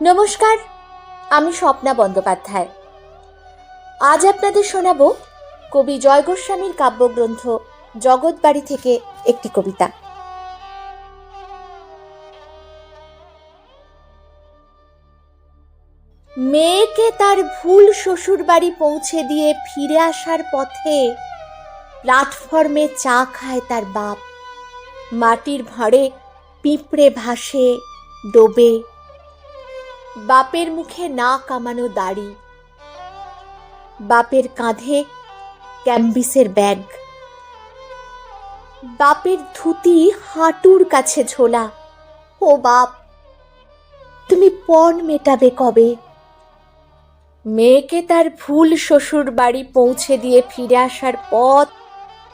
নমস্কার, আমি স্বপ্না বন্দ্যোপাধ্যায়। আজ আপনাদের শোনাব কবি জয় গোস্বামীর কাব্যগ্রন্থ জগৎবাড়ি থেকে একটি কবিতা। মেয়েকে তার ভুল শ্বশুর বাড়ি পৌঁছে দিয়ে ফিরে আসার পথে প্ল্যাটফর্মে চা খায় তার বাপ। মাটির ভাঁড়ে পিঁপড়ে ভাসে, ডোবে বাপের মুখে না কামানো দাড়ি। বাপের কাঁধে ক্যাম্বিসের ব্যাগ। বাপের ধুতি হাঁটুর কাছে ঝোলা। ও বাপ, তুমি পণ মেটাবে কবে? মেয়েকে তার ভুল শ্বশুর বাড়ি পৌঁছে দিয়ে ফিরে আসার পথ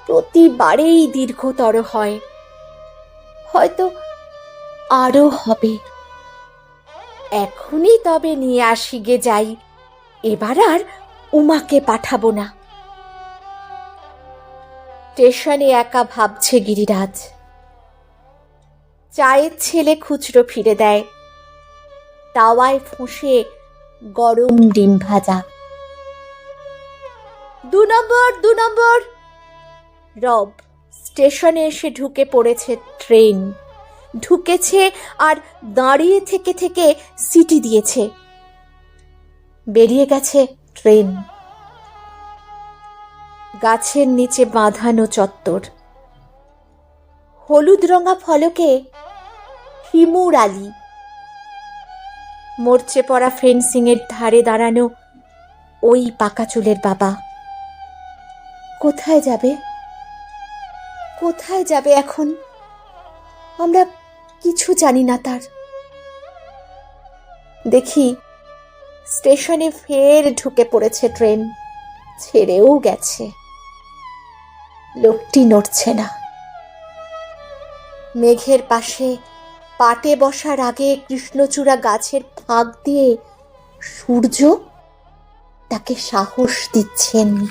প্রতিবারেই দীর্ঘতর হয়। হয়তো আরও হবে। এখনই তবে নিয়ে আসি গে যাই। এবার আর উমাকে পাঠাবো না। স্টেশনে একা ভাবছে গিরিরাজ। চায়ের ছেলে খুচরো ফিরে দেয়। তাওয়ায় ফুঁসে গরম ডিম ভাজা। দু নম্বর দু নম্বর। রব, স্টেশনে এসে ঢুকে পড়েছে ট্রেন। ঢুকেছে আর দাঁড়িয়ে থেকে থেকে সিটি দিয়েছে। বেরিয়ে গেছে ট্রেন। গাছের নিচে বাঁধানো চত্বর। হলুদ রঙা ফলকে হিমুর আলী। মরচে পড়া ফেন্সিং এর ধারে দাঁড়ানো ওই পাকা চুলের বাবা। কোথায় যাবে? কোথায় যাবে এখন? আমরা কিছু জানি না তার। দেখি, স্টেশনে ফের ঢুকে পড়েছে ট্রেন, ছেড়েও গেছে। লোকটি নড়ছে না। মেঘের পাশে পাটে বসার আগে কৃষ্ণচূড়া গাছের ফাঁক দিয়ে সূর্য তাকে সাহস দিচ্ছেন।